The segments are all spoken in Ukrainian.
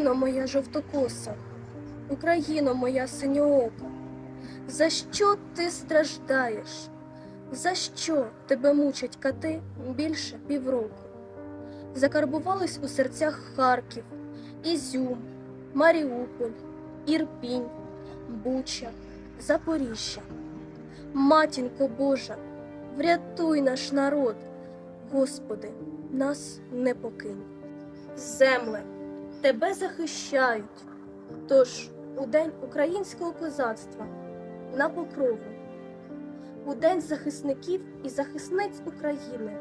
Україно моя жовтокоса, Україно моя синьоока, за що ти страждаєш? За що тебе мучать кати більше півроку? Закарбувались у серцях Харків, Ізюм, Маріуполь, Ірпінь, Буча, Запоріжжя. Матінко Божа, врятуй наш народ, Господи, нас не покинь. Земле, тебе захищають. Тож у день українського козацтва на покрову, у день захисників і захисниць України.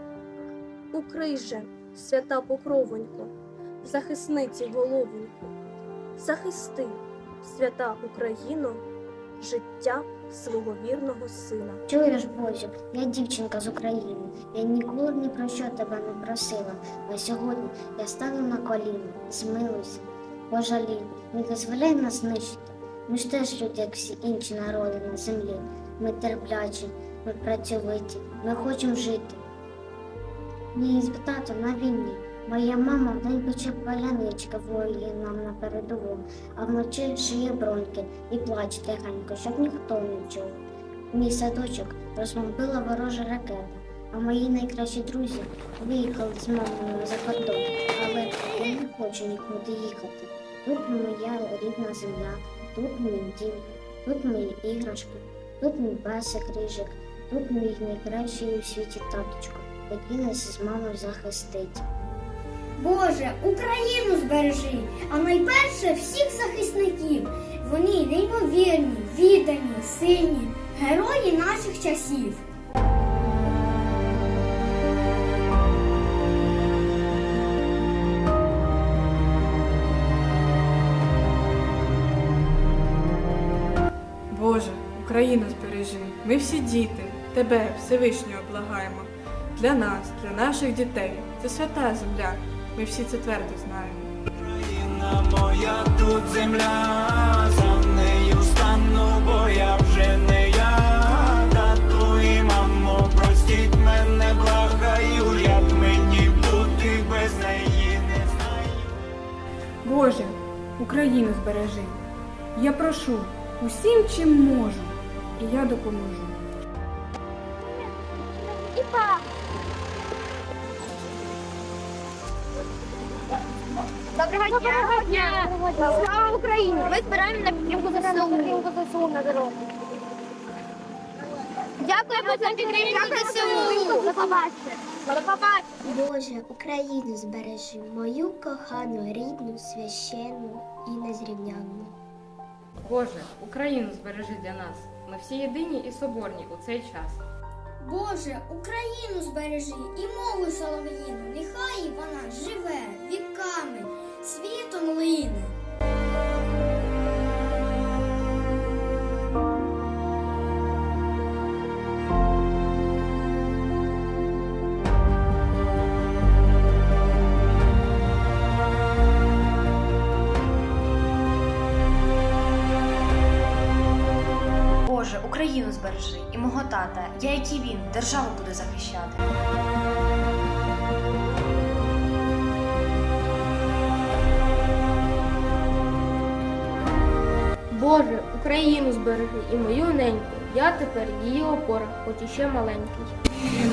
Укрий же, свята покровонько, захисниці головонько, захисти, свята Україно, життя свого вірного сина. Чуєш, Бозю, я дівчинка з України. Я ніколи ні про що тебе не просила. А сьогодні я стану на коліна, змилуйся, пожалій, не дозволяй нас знищити. Ми ж теж люди, як всі інші народи на землі. Ми терплячі, ми працьовиті, ми хочемо жити. Мій тато на війні. Моя мама вдень пече паляничка воює нам на передовому, а вночі шиє броньки і плаче тихенько, щоб ніхто не чув. Мій садочок розбомбила ворожа ракета, а мої найкращі друзі виїхали з мамою за кордон, але я не хочу нікуди їхати. Тут моя рідна земля, тут мій дім, тут мої іграшки, тут мій песик рижик, тут мій найкращий у світі таточко, який нас з мамою захистить. Боже, Україну збережи, а найперше всіх захисників. Вони неймовірні, віддані, сильні, герої наших часів. Боже, Україну збережи, ми всі діти, Тебе, Всевишнього, благаємо. Для нас, для наших дітей, це свята земля. Ми всі це твердо знаємо. Україна моя тут земля, за нею стану, бо я вже не я. Тату і мамо, простіть мене, благаю, як мені бути без неї не знаю. Боже, Україну збережи. Я прошу усім, чим можу, і я допоможу. Доброго дня! Слава Україні! Ми збираємо на підтримку ЗСУ. на дорогу. Дякуємо за підтримку ЗСУ. До побачення. До побачення. Боже, Україну збережи, мою кохану, рідну, священну і незрівнянну. Боже, Україну збережи для нас. Ми всі єдині і соборні у цей час. Боже, Україну збережи і мову солов'їну, нехай вона живе віками, світом лине. Боже, Україну збережи і мого тата, я як і він, державу буду захищати. Боже, Україну збережи і мою неньку. Я тепер її опора, хоч іще маленький.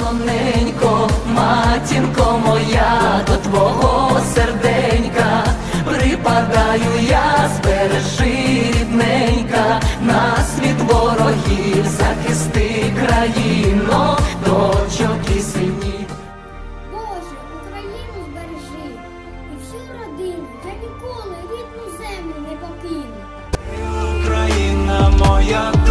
Ноненько, матінко моя, до твого серденька припадаю я, збережи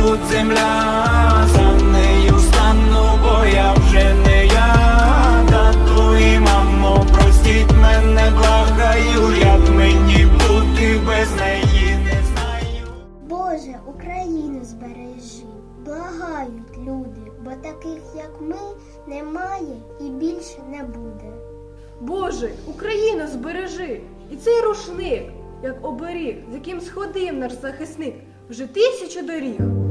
тут земля, за нею стану, бо я вже не я. Тату і мамо, простіть мене, благаю, як мені бути без неї не знаю. Боже, Україну збережи, благають люди, бо таких, як ми, немає і більше не буде. Боже, Україну збережи! І цей рушник, як оберіг, з яким сходив наш захисник вже тисячу доріг.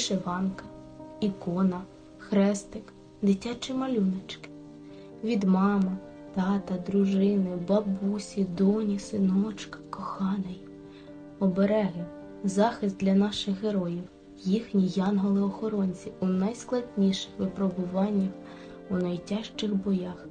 Вишиванка, ікона, хрестик, дитячі малюночки. Від мами, тата, дружини, бабусі, доні, синочка, коханий. Обереги, захист для наших героїв, їхні янголи-охоронці у найскладніших випробуваннях, у найтяжчих боях.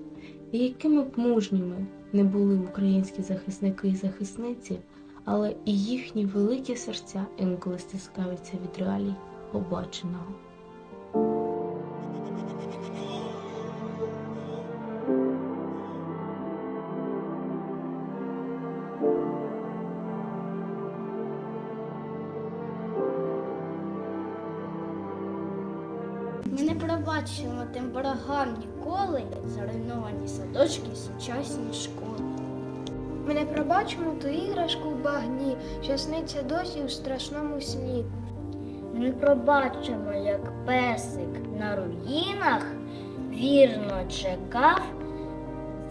І якими б мужніми не були українські захисники і захисниці, але і їхні великі серця інколи стискаються від реалій побаченого. Ми не пробачимо тим ворогам ніколи зруйновані садочки, сучасні школи. Ми не пробачимо ту іграшку в багні, що сниться досі у страшному сні. Ми пробачимо, як песик на руїнах вірно чекав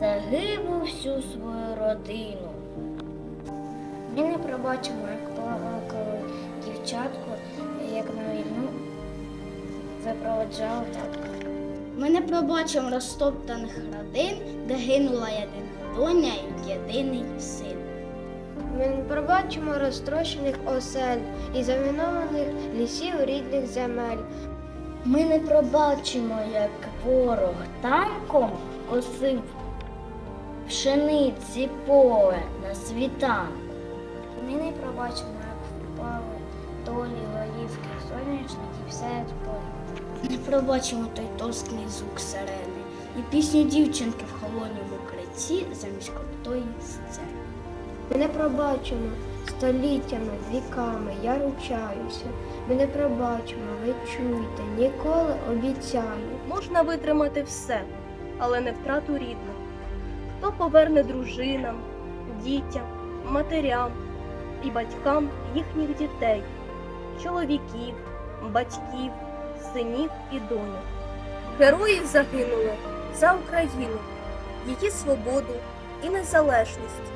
загибу всю свою родину. Ми не пробачимо, як плакало дівчатку, як на війну запроваджав татко. Ми не пробачимо розтоптаних родин, де гинула єдина доня і єдиний син. Ми не пробачимо розтрощених осель і замінованих лісів рідних земель. Ми не пробачимо, як ворог танком косив пшениці поле на світанку. Ми не пробачимо, як впали долі голівки сонячників серед поля. Не пробачимо той тоскний звук сирени і пісні дівчинки в холодному укритті замість крутої сцени. Ми не пробачимо століттями, віками, я ручаюся. Ми не пробачимо, ви чуєте, ніколи обіцяю. Можна витримати все, але не втрату рідних. Хто поверне дружинам, дітям, матерям і батькам їхніх дітей, чоловіків, батьків, синів і доньок. Герої загинули за Україну, її свободу і незалежність.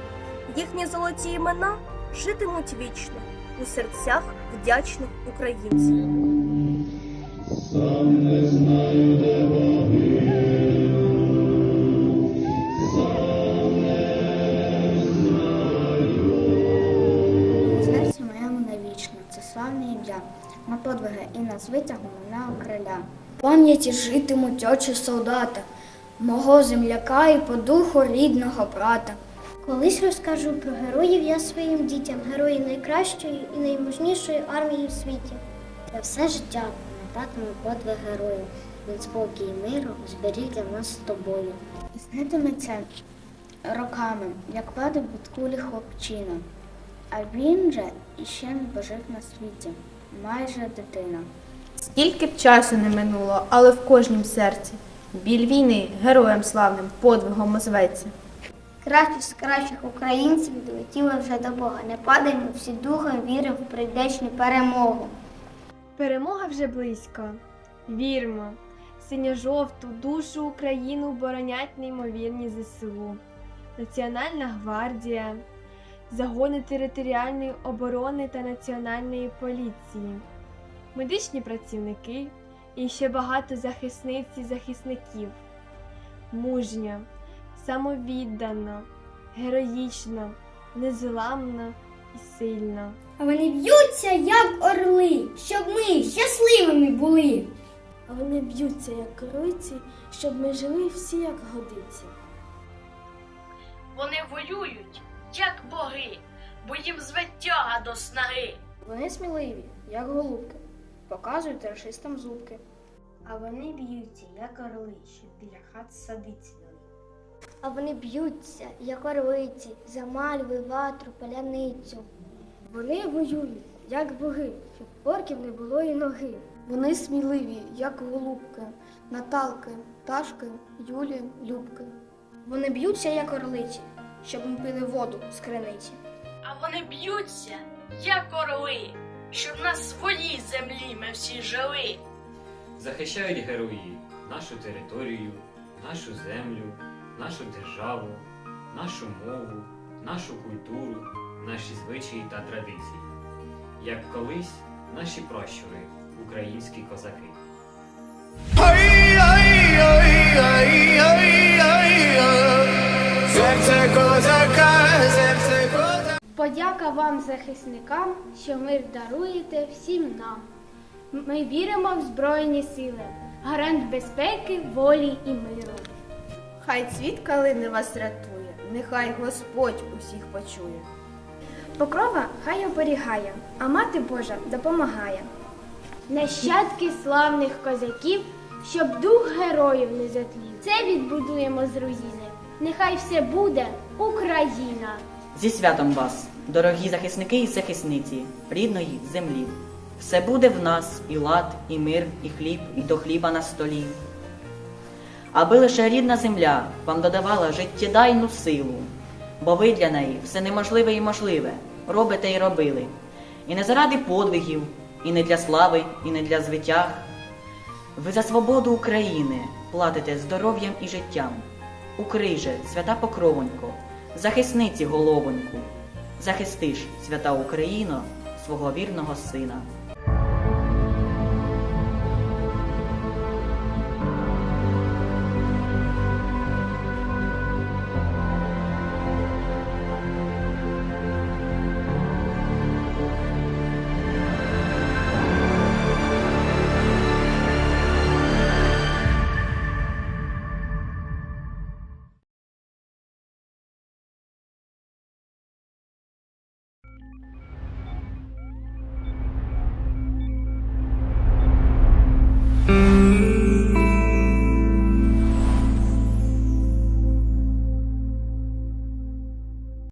Їхні золоті імена житимуть вічно у серцях вдячних українців. Серце моєму навічно, це славне ім'я, на подвиги і на звитягу мене окриля. Пам'яті житимуть очі солдата, мого земляка і по духу рідного брата. Колись розкажу про героїв я своїм дітям, герої найкращої і наймужнішої армії в світі. Я все життя пам'ятатиму подвиг героїв. Він спокій і миру зберіг для нас з тобою. І роками, як падав від кулі хлопчина. А він же іще не пожив на світі, майже дитина. Скільки б часу не минуло, але в кожнім серці. Біль війни героям славним подвигом озветься. Кращі з кращих українців долетіли вже до Бога. Не падаймо всі духом, віримо в прийдешню перемогу. Перемога вже близько. Вірмо, синьо-жовту душу Україну боронять неймовірні ЗСУ, Національна гвардія, загони територіальної оборони та національної поліції, медичні працівники і ще багато захисниць і захисників. Мужня, самовіддана, героїчна, незламна і сильна. А вони б'ються, як орли, щоб ми щасливими були. А вони б'ються, як кройці, щоб ми жили всі, як годиться. Вони воюють, як боги, бо їм зветтяга до снаги. Вони сміливі, як голубки, показують расистам зубки. А вони б'ються, як орли, щоб біля хат сади цвіли. А вони б'ються, як орлиці, за мальви, ватру, паляницю. Вони воюють, як боги, щоб порків не було і ноги. Вони сміливі, як голубки, Наталки, Ташки, Юлі, Любки. Вони б'ються, як орлиці, щоб ми пили воду з криниці. А вони б'ються, як орли, щоб на своїй землі ми всі жили. Захищають герої нашу територію, нашу землю, нашу державу, нашу мову, нашу культуру, наші звичаї та традиції. Як колись наші пращури, українські козаки. Серце козака, серце козака. Подяка вам, захисникам, що мир даруєте всім нам. Ми віримо в Збройні сили, гарант безпеки, волі і миру. Хай цвіт калини вас рятує, нехай Господь усіх почує. Покрова хай оберігає, а мати Божа допомагає. Нащадки славних козаків, щоб дух героїв не затлів. Це відбудуємо з руїни. Нехай все буде Україна! Зі святом вас, дорогі захисники і захисниці рідної землі. Все буде в нас і лад, і мир, і хліб, і до хліба на столі. Аби лише рідна земля вам додавала життєдайну силу, бо ви для неї все неможливе і можливе робите і робили. І не заради подвигів, і не для слави, і не для звитяг. Ви за свободу України платите здоров'ям і життям. Укриже, свята покровонько, захисниці головоньку, захистиш, свята Україно, свого вірного сина.